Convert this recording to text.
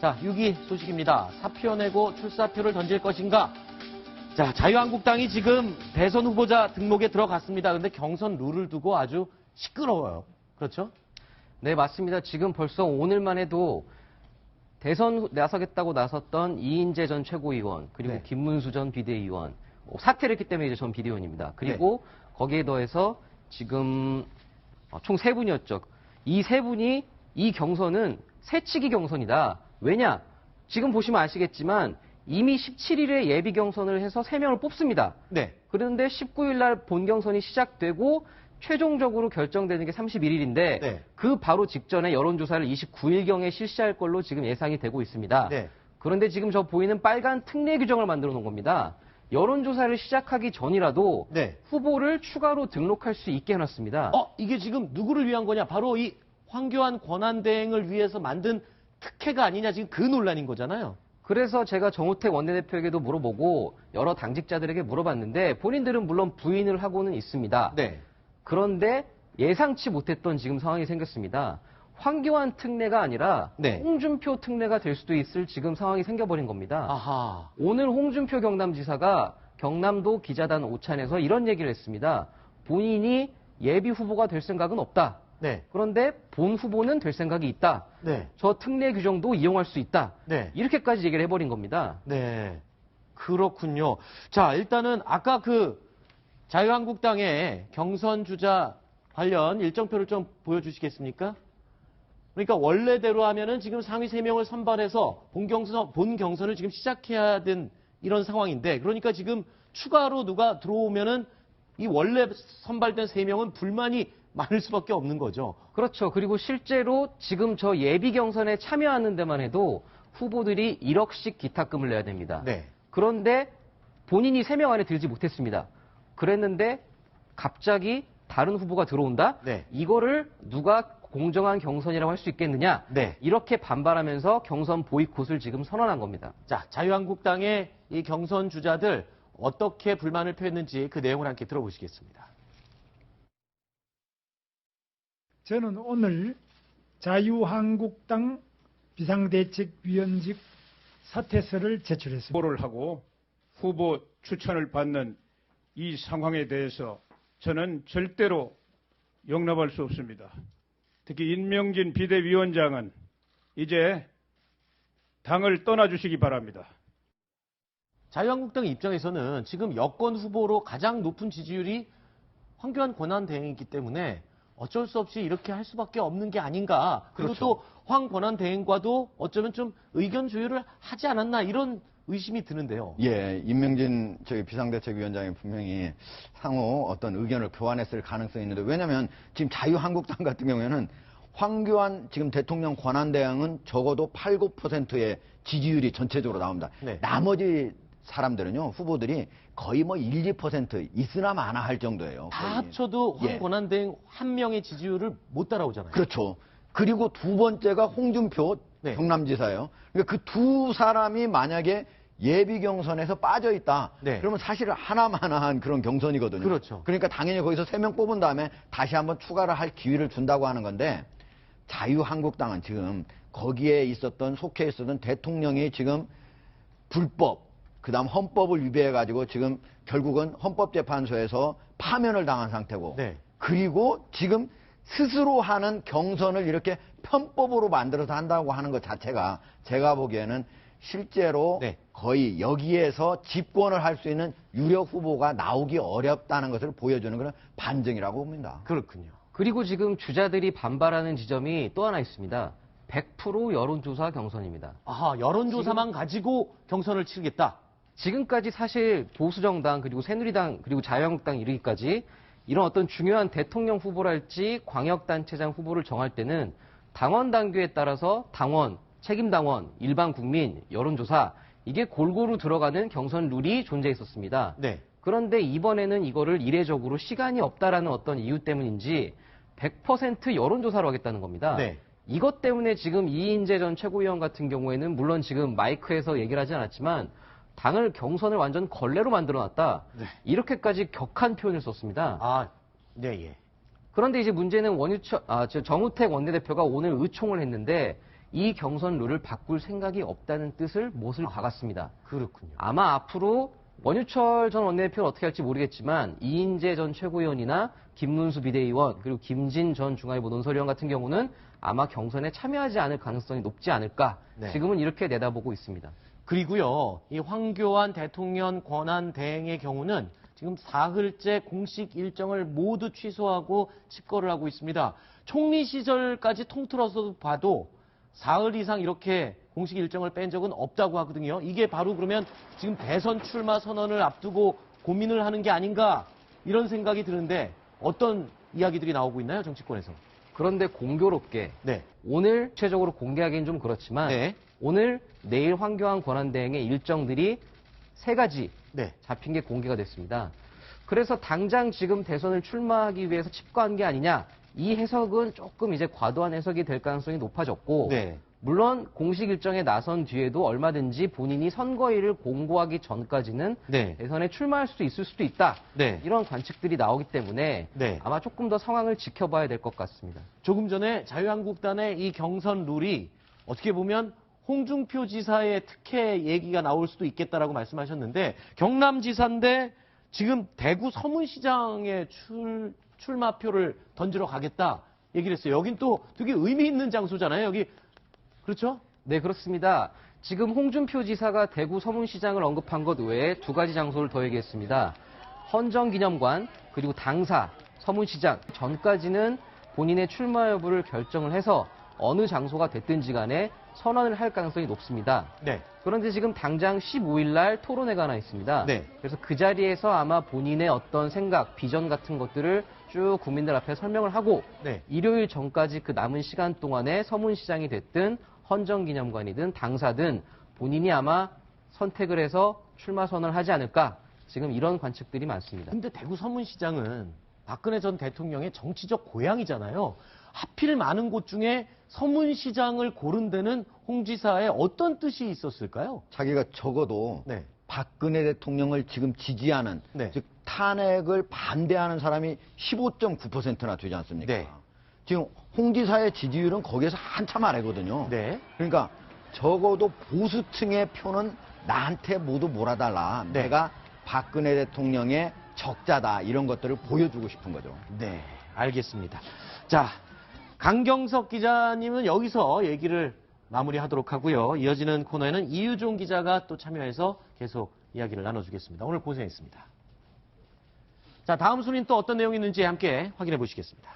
자, 6위 소식입니다. 사표 내고 출사표를 던질 것인가? 자, 자유한국당이 지금 대선 후보자 등록에 들어갔습니다. 근데 경선 룰을 두고 아주 시끄러워요. 그렇죠? 네, 맞습니다. 지금 벌써 오늘만 해도 대선 후- 나서겠다고 나섰던 이인재 전 최고위원, 그리고 네. 김문수 전 비대위원, 어, 사퇴를 했기 때문에 이제 전 비대위원입니다. 그리고 거기에 더해서 지금 어, 총세 분이었죠. 이 세 분이 이 경선은 새치기 경선이다. 왜냐? 지금 보시면 아시겠지만 이미 17일에 예비 경선을 해서 세명을 뽑습니다. 네. 그런데 19일 날 본 경선이 시작되고 최종적으로 결정되는 게 31일인데 네. 그 바로 직전에 여론조사를 29일경에 실시할 걸로 지금 예상이 되고 있습니다. 네. 그런데 지금 저 보이는 빨간 특례 규정을 만들어 놓은 겁니다. 여론조사를 시작하기 전이라도 네. 후보를 추가로 등록할 수 있게 해놨습니다. 어, 이게 지금 누구를 위한 거냐? 바로 이 황교안 권한대행을 위해서 만든 특혜가 아니냐? 지금 그 논란인 거잖아요. 그래서 제가 정우택 원내대표에게도 물어보고 여러 당직자들에게 물어봤는데 본인들은 물론 부인을 하고는 있습니다. 네. 그런데 예상치 못했던 지금 상황이 생겼습니다. 황교안 특례가 아니라 네. 홍준표 특례가 될 수도 있을 지금 상황이 생겨버린 겁니다. 아하. 오늘 홍준표 경남지사가 경남도 기자단 오찬에서 이런 얘기를 했습니다. 본인이 예비 후보가 될 생각은 없다. 네. 그런데 본 후보는 될 생각이 있다. 네. 저 특례 규정도 이용할 수 있다. 네. 이렇게까지 얘기를 해버린 겁니다. 네. 그렇군요. 자, 일단은 아까 그 자유한국당의 경선 주자 관련 일정표를 좀 보여주시겠습니까? 그러니까 원래대로 하면은 지금 상위 3명을 선발해서 본 경선, 본 경선을 지금 시작해야 된 이런 상황인데, 그러니까 지금 추가로 누가 들어오면은 이 원래 선발된 3명은 불만이 많을 수밖에 없는 거죠. 그렇죠. 그리고 실제로 지금 저 예비 경선에 참여하는 데만 해도 후보들이 1억씩 기탁금을 내야 됩니다. 네. 그런데 본인이 3명 안에 들지 못했습니다. 그랬는데 갑자기 다른 후보가 들어온다? 네. 이거를 누가 공정한 경선이라고 할 수 있겠느냐? 네. 이렇게 반발하면서 경선 보이콧을 지금 선언한 겁니다. 자, 자유한국당의 이 경선 주자들 어떻게 불만을 표했는지 그 내용을 함께 들어보시겠습니다. 저는 오늘 자유한국당 비상대책위원직 사퇴서를 제출했습니다. 후보를 하고 후보 추천을 받는 이 상황에 대해서 저는 절대로 용납할 수 없습니다. 특히 임명진 비대위원장은 이제 당을 떠나주시기 바랍니다. 자유한국당 입장에서는 지금 여권 후보로 가장 높은 지지율이 황교안 권한대행이기 때문에 어쩔 수 없이 이렇게 할 수밖에 없는 게 아닌가. 그리고 그렇죠. 또황 권한 대행과도 어쩌면 좀 의견 조율을 하지 않았나 이런 의심이 드는데요. 예, 임명진 저기 비상대책위원장이 분명히 상호 어떤 의견을 교환했을 가능성이 있는데 왜냐하면 지금 자유한국당 같은 경우에는 황교안 지금 대통령 권한대행은 적어도 8, 9%의 지지율이 전체적으로 나옵니다. 네. 나머지 사람들은요 후보들이 거의 뭐 1, 2% 있으나 마나 할 정도예요. 다 거의. 합쳐도 황 예. 권한대행 한 명의 지지율을 못 따라오잖아요. 그렇죠. 그리고 두 번째가 홍준표 네. 경남지사예요. 그러니까 그 두 사람이 만약에 예비 경선에서 빠져 있다. 네. 그러면 사실 하나만한 그런 경선이거든요. 그렇죠. 그러니까 당연히 거기서 세 명 뽑은 다음에 다시 한번 추가를 할 기회를 준다고 하는 건데 자유한국당은 지금 거기에 있었던 속해 있었던 대통령이 지금 불법 그 다음 헌법을 위배해 가지고 지금 결국은 헌법재판소에서 파면을 당한 상태고 네. 그리고 지금 스스로 하는 경선을 이렇게 편법으로 만들어서 한다고 하는 것 자체가 제가 보기에는 실제로 네. 거의 여기에서 집권을 할 수 있는 유력 후보가 나오기 어렵다는 것을 보여주는 그런 반증이라고 봅니다. 그렇군요. 그리고 지금 주자들이 반발하는 지점이 또 하나 있습니다. 100% 여론조사 경선입니다. 아하, 여론조사만 가지고 경선을 치르겠다. 지금까지 사실 보수정당 그리고 새누리당 그리고 자유한국당 이르기까지 이런 어떤 중요한 대통령 후보랄지 광역단체장 후보를 정할 때는 당원 당규에 따라서 당원, 책임당원, 일반 국민, 여론조사 이게 골고루 들어가는 경선 룰이 존재했었습니다. 네. 그런데 이번에는 이거를 이례적으로 시간이 없다라는 어떤 이유 때문인지 100% 여론조사로 하겠다는 겁니다. 네. 이것 때문에 지금 이인재 전 최고위원 같은 경우에는 물론 지금 마이크에서 얘기를 하진 않았지만 당을 경선을 완전 걸레로 만들어놨다. 네. 이렇게까지 격한 표현을 썼습니다. 아, 네, 예. 그런데 이제 문제는 원유철, 아, 저 정우택 원내대표가 오늘 의총을 했는데 이 경선 룰을 바꿀 생각이 없다는 뜻을 못을 박았습니다. 그렇군요. 아마 앞으로 원유철 전 원내대표는 어떻게 할지 모르겠지만 이인재 전 최고위원이나 김문수 비대위원 그리고 김진 전 중앙일보 논설위원 같은 경우는 아마 경선에 참여하지 않을 가능성이 높지 않을까 네. 지금은 이렇게 내다보고 있습니다. 그리고요, 이 황교안 대통령 권한 대행의 경우는 지금 사흘째 공식 일정을 모두 취소하고 집거를 하고 있습니다. 총리 시절까지 통틀어서 봐도 사흘 이상 이렇게 공식 일정을 뺀 적은 없다고 하거든요. 이게 바로 그러면 지금 대선 출마 선언을 앞두고 고민을 하는 게 아닌가 이런 생각이 드는데 어떤 이야기들이 나오고 있나요, 정치권에서? 그런데 공교롭게 네. 오늘 구체적으로 공개하기는 좀 그렇지만 네. 오늘 내일 황교안 권한대행의 일정들이 세 가지 네. 잡힌 게 공개가 됐습니다. 그래서 당장 지금 대선을 출마하기 위해서 집거한 게 아니냐 이 해석은 조금 이제 과도한 해석이 될 가능성이 높아졌고 네. 물론 공식 일정에 나선 뒤에도 얼마든지 본인이 선거일을 공고하기 전까지는 네. 대선에 출마할 수도 있을 수도 있다. 네. 이런 관측들이 나오기 때문에 네. 아마 조금 더 상황을 지켜봐야 될 것 같습니다. 조금 전에 자유한국당의 이 경선 룰이 어떻게 보면 홍준표 지사의 특혜 얘기가 나올 수도 있겠다라고 말씀하셨는데 경남지사인데 지금 대구 서문시장에 출, 출마표를 던지러 가겠다 얘기를 했어요. 여긴 또 되게 의미 있는 장소잖아요. 여기 그렇죠? 네, 그렇습니다. 지금 홍준표 지사가 대구 서문시장을 언급한 것 외에 두 가지 장소를 더 얘기했습니다. 헌정기념관, 그리고 당사, 서문시장 전까지는 본인의 출마 여부를 결정을 해서 어느 장소가 됐든지 간에 선언을 할 가능성이 높습니다. 네. 그런데 지금 당장 15일 날 토론회가 하나 있습니다. 네. 그래서 그 자리에서 아마 본인의 어떤 생각, 비전 같은 것들을 쭉 국민들 앞에 설명을 하고 네. 일요일 전까지 그 남은 시간 동안에 서문시장이 됐든 헌정기념관이든 당사든 본인이 아마 선택을 해서 출마 선언을 하지 않을까 지금 이런 관측들이 많습니다. 근데 대구 서문시장은 박근혜 전 대통령의 정치적 고향이잖아요. 하필 많은 곳 중에 서문시장을 고른 데는 홍 지사의 어떤 뜻이 있었을까요? 자기가 적어도 네. 박근혜 대통령을 지금 지지하는 네. 즉 탄핵을 반대하는 사람이 15.9%나 되지 않습니까? 네. 지금 홍 지사의 지지율은 거기에서 한참 아래거든요. 네. 그러니까 적어도 보수층의 표는 나한테 모두 몰아달라. 네. 내가 박근혜 대통령의 적자다. 이런 것들을 보여주고 싶은 거죠. 네, 알겠습니다. 자, 강경석 기자님은 여기서 얘기를 마무리하도록 하고요. 이어지는 코너에는 이유종 기자가 또 참여해서 계속 이야기를 나눠주겠습니다. 오늘 고생했습니다. 자, 다음 순위는 또 어떤 내용이 있는지 함께 확인해 보시겠습니다.